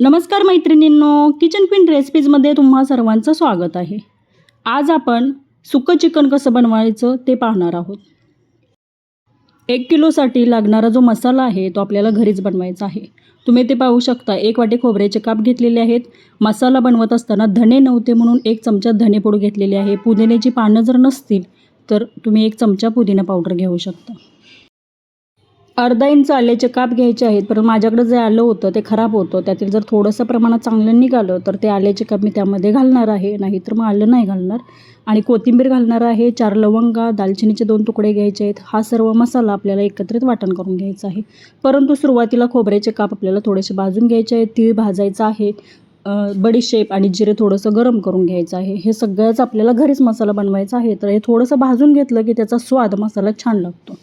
नमस्कार मैत्रिणींनो kitchen queen रेसिपीजमध्ये तुम्हा सर्वांचं स्वागत आहे. आज आपण सुकं चिकन कसं बनवायचं ते पाहणार आहोत. एक किलोसाठी लागणारा जो मसाला आहे तो आपल्याला घरीच बनवायचा आहे. तुम्ही ते पाहू शकता. एक वाटी खोबऱ्याचे काप घेतलेले आहेत. मसाला बनवत असताना धणे नव्हते म्हणून एक चमचा धणेपूड घेतलेली आहे. पुदिन्याची पानं जर नसतील तर तुम्ही एक चमचा पुदिना पावडर घेऊ शकता. अर्धा इंच आल्याचे काप घ्यायचे आहेत परंतु माझ्याकडे जे आलं होतं ते खराब होतं. त्यातील जर थोडंसं प्रमाणात चांगलं निघालं तर ते आल्याचे काप मी त्यामध्ये घालणार आहे. नाहीतर मग आलं नाही घालणार. आणि कोथिंबीर घालणार आहे चार लवंगा दालचिनीचे दोन तुकडे घ्यायचे आहेत. हा सर्व मसाला आपल्याला एकत्रित वाटण करून घ्यायचा आहे. परंतु सुरुवातीला खोबऱ्याचे काप आपल्याला थोडेसे भाजून घ्यायचे आहेत. तीळ भाजायचं आहे. बडीशेप आणि जिरे थोडंसं गरम करून घ्यायचं आहे. हे सगळ्याच आपल्याला घरीच मसाला बनवायचा आहे. तर हे थोडंसं भाजून घेतलं की त्याचा स्वाद मसाला छान लागतो.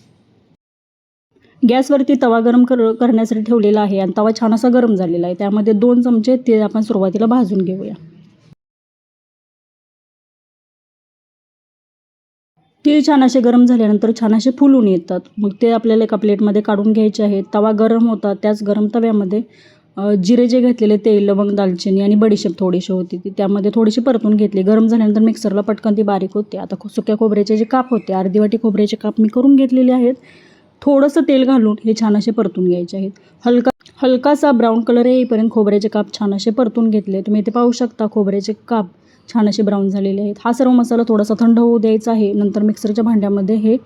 गॅसवरती तवा गरम कर करण्यासाठी ठेवलेला आहे आणि तवा छान असा गरम झालेला आहे. त्यामध्ये दोन चमचे ते आपण सुरुवातीला भाजून घेऊया. तीळ छान असे गरम झाल्यानंतर छान असे फुलून येतात. मग ते आपल्याला एका प्लेटमध्ये काढून घ्यायचे आहेत. तवा गरम होता त्याच गरम तव्यामध्ये जिरे जे घेतलेले तेल लवंग दालचिनी आणि बडीशेप थोडीशी होती ती त्यामध्ये थोडीशी परतून घेतली. गरम झाल्यानंतर मिक्सरला पटकन ती बारीक होते. आता सुक्या खोबऱ्याचे जे काप होते अर्धी वाटी खोबऱ्याचे काप मी करून घेतलेले आहेत. थोडंसं तेल घालून हे छान असे परतून घ्यायचे आहेत. हलका हलकासा ब्राऊन कलर येईपर्यंत खोबऱ्याचे काप छान असे परतून घेतले. तुम्ही इथे पाहू शकता खोबऱ्याचे काप छान असे ब्राऊन झालेले आहेत. हा सर्व मसाला थोडासा थंड होऊ द्यायचा आहे. नंतर मिक्सरच्या भांड्यामध्ये हे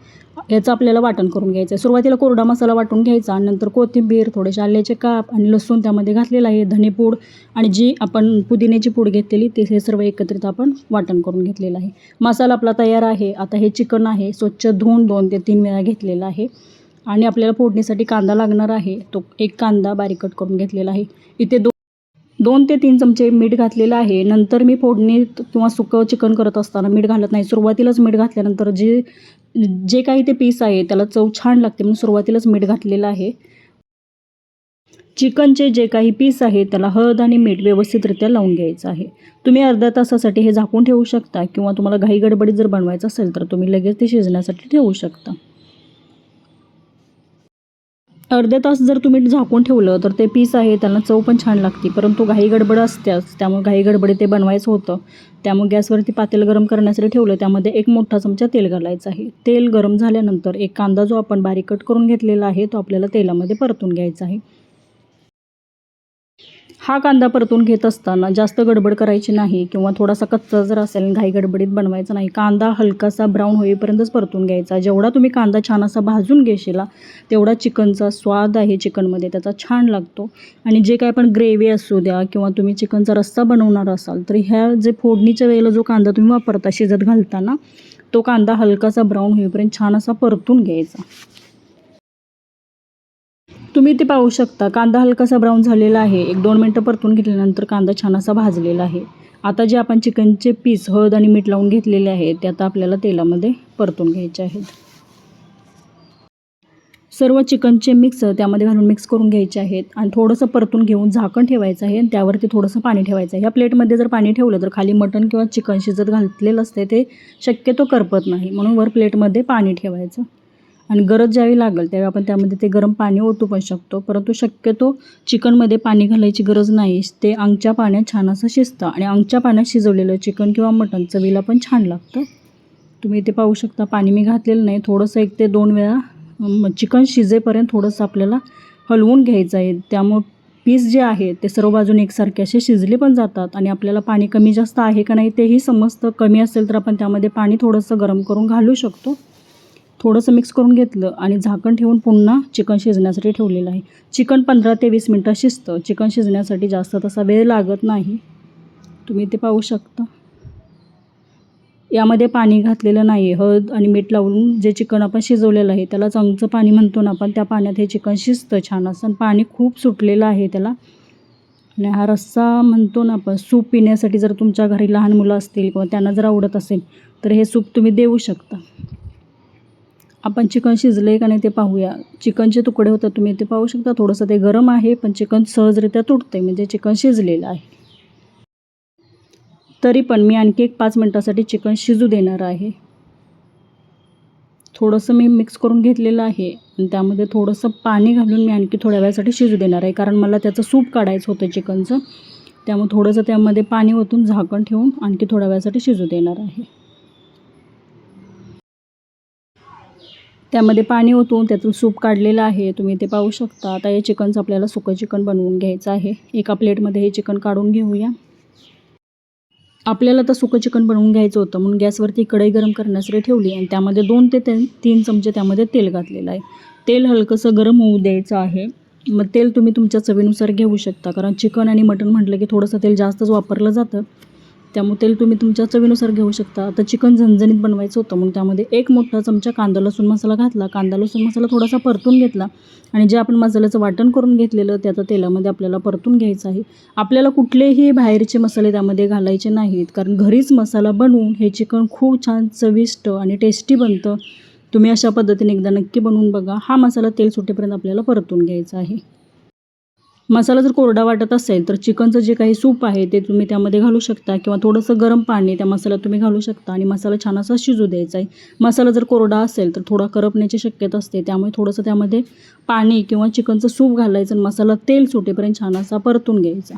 याचं आपल्याला वाटण करून घ्यायचं आहे. सुरुवातीला कोरडा मसाला वाटून घ्यायचा नंतर कोथिंबीर थोडेसे आल्याचे काप आणि लसूण त्यामध्ये घातलेलं आहे. धनेपूड आणि जी आपण पुदिन्याची पूड घेतलेली ते हे सर्व एकत्रित आपण वाटण करून घेतलेलं आहे. मसाला आपला तयार आहे. आता हे चिकन आहे. स्वच्छ धुवून दोन ते तीन वेळा घेतलेलं आहे. आणि आपल्याला फोडणीसाठी कांदा लागणार आहे. तो एक कांदा बारीक कट करून घेतलेला आहे. इथे दो दोन ते तीन चमचे मीठ घातलेलं आहे. नंतर मी फोडणी किंवा सुकं चिकन करत असताना मीठ घालत नाही. सुरुवातीलाच मीठ घातल्यानंतर जे जे काही ते पीस आहे त्याला चव छान लागते म्हणून सुरुवातीलाच मीठ घातलेलं आहे. चिकनचे जे काही पीस आहे त्याला हळद आणि मीठ व्यवस्थितरित्या लावून घ्यायचं आहे. तुम्ही अर्ध्या तासासाठी हे झाकून ठेवू शकता किंवा तुम्हाला घाई गडबडीत जर बनवायचं असेल तर तुम्ही लगेच ते शिजण्यासाठी ठेवू शकता. अर्ध्या तास जर तुम्ही झाकून ठेवलं तर ते पीस आहे त्यांना चव पण छान लागते. परंतु घाई गडबड असत्याच त्यामुळे घाई गडबडे ते बनवायचं होतं. त्यामुळे गॅसवरती पातेल गरम करण्यासाठी ठेवलं त्यामध्ये एक मोठा चमचा तेल घालायचं आहे. तेल गरम झाल्यानंतर एक कांदा जो आपण बारीक कट करून घेतलेला आहे तो आपल्याला तेलामध्ये परतून घ्यायचा आहे. हा कांदा परतून घेत असताना जास्त गडबड करायची नाही किंवा थोडासा कच्चा जर असेल घाई गडबडीत बनवायचा नाही कांदा हलकासा ब्राऊन होईपर्यंतच परतून घ्यायचा. जेवढा तुम्ही कांदा छान असा भाजून घेशीला तेवढा चिकनचा स्वाद आहे चिकनमध्ये त्याचा छान लागतो. आणि जे काय पण ग्रेव्ही असू द्या किंवा तुम्ही चिकनचा रस्सा बनवणार असाल तर ह्या जे फोडणीच्या वेळेला जो कांदा तुम्ही वापरता शिजत घालताना तो कांदा हलकासा ब्राऊन होईपर्यंत छान असा परतून घ्यायचा. तुम्ही ते पाहू शकता. कांदा हलकासा ब्राऊन झालेला आहे. एक दोन मिनटं परतून घेतल्यानंतर कांदा छान असा भाजलेला आहे. आता जे आपण चिकनचे पीस हळद आणि मीठ लावून घेतलेले आहेत ते आता आपल्याला तेलामध्ये परतून घ्यायचे आहेत. सर्व चिकनचे मिक्स त्यामध्ये घालून मिक्स करून घ्यायचे आहेत. आणि थोडंसं परतून घेऊन झाकण ठेवायचं आहे आणि त्यावरती थोडंसं पाणी ठेवायचं आहे. ह्या प्लेटमध्ये जर पाणी ठेवलं तर खाली मटण किंवा चिकन शिजत घातलेलं असते ते शक्यतो करपत नाही. म्हणून वर प्लेटमध्ये पाणी ठेवायचं. आणि गरज ज्यावेळी लागेल त्यावेळी आपण त्यामध्ये ते गरम पाणी ओतू पण शकतो. परंतु शक्यतो चिकनमध्ये पाणी घालायची गरज नाही. ते अंगच्या पाण्यात छान असं शिजतं आणि अंगच्या पाण्यात शिजवलेलं चिकन किंवा मटण चवीला पण छान लागतं. तुम्ही इथे पाहू शकता पाणी मी घातलेलं नाही. थोडंसं एक ते दोन वेळा चिकन शिजेपर्यंत थोडंसं आपल्याला हलवून घ्यायचं आहे. त्यामुळं पीस जे आहे ते सर्व बाजूने एकसारखे असे शिजले पण जातात आणि आपल्याला पाणी कमी जास्त आहे का नाही तेही समजतं. कमी असेल तर आपण त्यामध्ये पाणी थोडंसं गरम करून घालू शकतो. थोडंसं मिक्स करून घेतलं आणि झाकण ठेवून पुन्हा चिकन शिजण्यासाठी ठेवलेलं आहे. चिकन पंधरा ते वीस मिनटं शिजतं. चिकन शिजण्यासाठी जास्त तसा वेळ लागत नाही. तुम्ही ते पाहू शकता. यामध्ये पाणी घातलेलं नाही आहे हळद आणि मीठ लावून जे चिकन आपण शिजवलेलं आहे त्याला चांगचं पाणी म्हणतो ना आपण त्या पाण्यात हे चिकन शिजतं छान असं. आणि पाणी खूप सुटलेलं आहे त्याला. आणि हा रस्सा म्हणतो ना आपण सूप पिण्यासाठी जर तुमच्या घरी लहान मुलं असतील किंवा त्यांना जर आवडत असेल तर हे सूप तुम्ही देऊ शकता. आपण चिकन शिजलं आहे का नाही ते पाहूया. चिकनचे तुकडे होतात तुम्ही ते पाहू शकता. थोडंसं ते गरम आहे पण चिकन सहजरित्या तुटते म्हणजे चिकन शिजलेलं आहे. तरी पण मी आणखी एक पाच मिनटासाठी चिकन शिजू देणार आहे. थोडंसं मी मिक्स करून घेतलेलं आहे आणि त्यामध्ये थोडंसं पाणी घालून मी आणखी थोड्या वेळासाठी शिजू देणार आहे कारण मला त्याचं सूप काढायचं होतं चिकनचं. त्यामुळे थोडंसं त्यामध्ये पाणी ओतून झाकण ठेवून आणखी थोड्या वेळासाठी शिजू देणार आहे. त्यामध्ये पाणी ओतून त्यातून सूप काढलेलं आहे. तुम्ही ते पाहू शकता. आता हे चिकनचं आपल्याला सुकं चिकन बनवून घ्यायचं आहे. एका प्लेटमध्ये हे चिकन काढून घेऊया. आपल्याला आता सुकं चिकन बनवून घ्यायचं होतं. म्हणून गॅसवरती कढई गरम करण्यासाठी ठेवली आणि त्यामध्ये दोन ते तीन चमचे त्यामध्ये तेल घातलेलं आहे. तेल हलकंसं गरम होऊ द्यायचं आहे. मग तेल तुम्ही तुमच्या चवीनुसार घेऊ शकता. कारण चिकन आणि मटण म्हटलं की थोडंसं तेल जास्तच वापरलं जातं. त्यामुळे तेल तुम्ही तुमच्या चवीनुसार घेऊ शकता. आता चिकन झणझणीत बनवायचं होतं म्हणून त्यामध्ये एक मोठा चमचा कांदा लसूण मसाला घातला. कांदा लसूण मसाला थोडासा परतून घेतला. आणि जे आपण मसाल्याचं वाटण करून घेतलेलं त्याचं तेलामध्ये आपल्याला परतून घ्यायचं आहे. आपल्याला कुठलेही बाहेरचे मसाले त्यामध्ये घालायचे नाहीत. कारण घरीच मसाला बनवून हे चिकन खूप छान चविष्ट आणि टेस्टी बनतं. तुम्ही अशा पद्धतीने एकदा नक्की बनवून बघा. हा मसाला तेल सुटेपर्यंत आपल्याला परतून घ्यायचा आहे. मसाला जर कोरडा वाटत असेल तर चिकनचं जे काही सूप आहे ते तुम्ही त्यामध्ये घालू शकता. किंवा थोडंसं गरम पाणी त्या मसाल्यात तुम्ही घालू शकता. आणि मसाला छान असा शिजू द्यायचा आहे. मसाला जर कोरडा असेल तर थोडा करपण्याची शक्यता असते. त्यामुळे थोडंसं त्यामध्ये पाणी किंवा चिकनचं सूप घालायचं आणि मसाला तेल सुटेपर्यंत छान असा परतून घ्यायचा.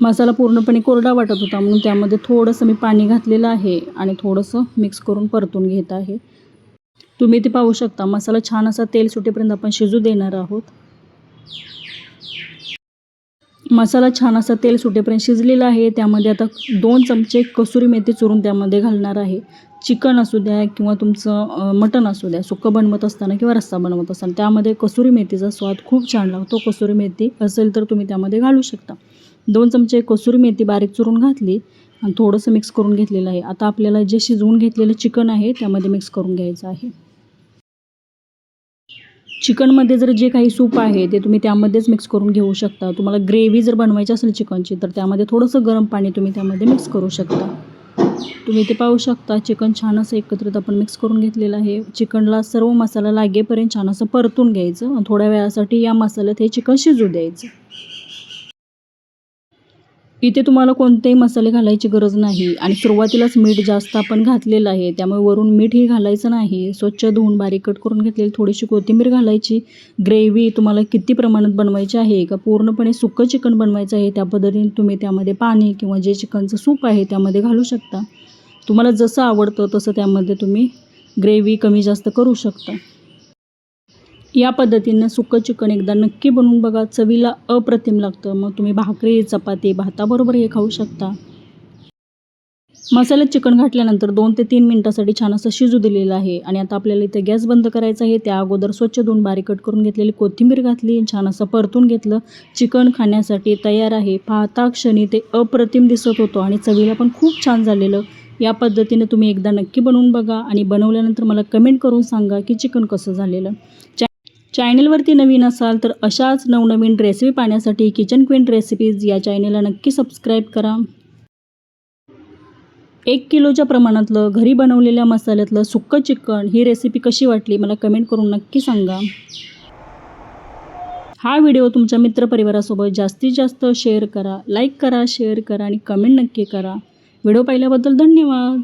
मसाला पूर्णपणे कोरडा वाटत होता म्हणून त्यामध्ये थोडंसं मी पाणी घातलेलं आहे. आणि थोडंसं मिक्स करून परतून घेत आहे. तुम्ही ते पाहू शकता. मसाला छान असा तेल सुटेपर्यंत आपण शिजू देणार आहोत. मसाला छान असा तेल सुटेपर्यंत शिजलेला आहे. त्यामध्ये आता दोन चमचे कसुरी मेथी चुरून त्यामध्ये घालणार आहे. चिकन असू द्या किंवा तुमचं मटण असू द्या सुक्कं बनवत असताना किंवा रस्सा बनवत असताना त्यामध्ये कसुरी मेथीचा स्वाद खूप छान लागतो. कसुरी मेथी असेल तर तुम्ही त्यामध्ये घालू शकता. दोन चमचे कसुरी मेथी बारीक चुरून घातली. आणि थोडंसं मिक्स करून घेतलेलं आहे. आता आपल्याला जे शिजवून घेतलेलं चिकन आहे त्यामध्ये मिक्स करून घ्यायचं आहे. चिकनमध्ये जर जे काही सूप आहे ते तुम्ही त्यामध्येच मिक्स करून घेऊ शकता. तुम्हाला ग्रेव्ही जर बनवायची असेल चिकनची तर त्यामध्ये थोडंसं गरम पाणी तुम्ही त्यामध्ये मिक्स करू शकता. तुम्ही ते पाहू शकता चिकन छान असं एकत्रित आपण मिक्स करून घेतलेलं आहे. चिकनला सर्व मसाला लागेपर्यंत छान असं परतून घ्यायचं थोड्या वेळासाठी या मसाल्यात हे चिकन शिजू द्यायचं. इथे तुम्हाला कोणतेही मसाले घालायची गरज नाही आणि सुरुवातीलाच मीठ जास्त आपण घातलेलं आहे त्यामुळे वरून मीठही घालायचं नाही. स्वच्छ धुवून बारीक कट करून घेतलेली थोडीशी कोथिंबीर घालायची. ग्रेव्ही तुम्हाला किती प्रमाणात बनवायची आहे का पूर्णपणे सुकं चिकन बनवायचं आहे त्या पद्धतीने तुम्ही त्यामध्ये पाणी किंवा जे चिकनचं सूप आहे त्यामध्ये घालू शकता. तुम्हाला जसं आवडतं तसं त्यामध्ये तुम्ही ग्रेव्ही कमी जास्त करू शकता. या पद्धतीनं सुकं चिकन एकदा नक्की बनवून बघा. चवीला अप्रतिम लागतं. मग तुम्ही भाकरी चपाती भाताबरोबर हे खाऊ शकता. मसाल्यात चिकन घातल्यानंतर दोन ते तीन मिनटासाठी छान असं शिजू दिलेलं आहे. आणि आता आपल्याला इथे गॅस बंद करायचा आहे. त्या अगोदर स्वच्छ धुवून बारीक कट करून घेतलेली कोथिंबीर घातली. छान असं परतून घेतलं. चिकन खाण्यासाठी तयार आहे. पाहता क्षणी ते अप्रतिम दिसत होतं आणि चवीला पण खूप छान झालेलं. या पद्धतीने तुम्ही एकदा नक्की बनवून बघा. आणि बनवल्यानंतर मला कमेंट करून सांगा की चिकन कसं झालेलं. चॅनलवरती नवीन असाल तर अशाच नवनवीन रेसिपी पाहण्यासाठी किचन क्वीन रेसिपीज या चॅनलला नक्की सबस्क्राईब करा. एक किलोच्या प्रमाणातलं घरी बनवलेल्या मसाल्यातलं सुक्कं चिकन ही रेसिपी कशी वाटली मला कमेंट करून नक्की सांगा. हा व्हिडिओ तुमच्या मित्रपरिवारासोबत जास्तीत जास्त शेअर करा लाईक करा शेअर करा आणि कमेंट नक्की करा. व्हिडिओ पाहिल्याबद्दल धन्यवाद.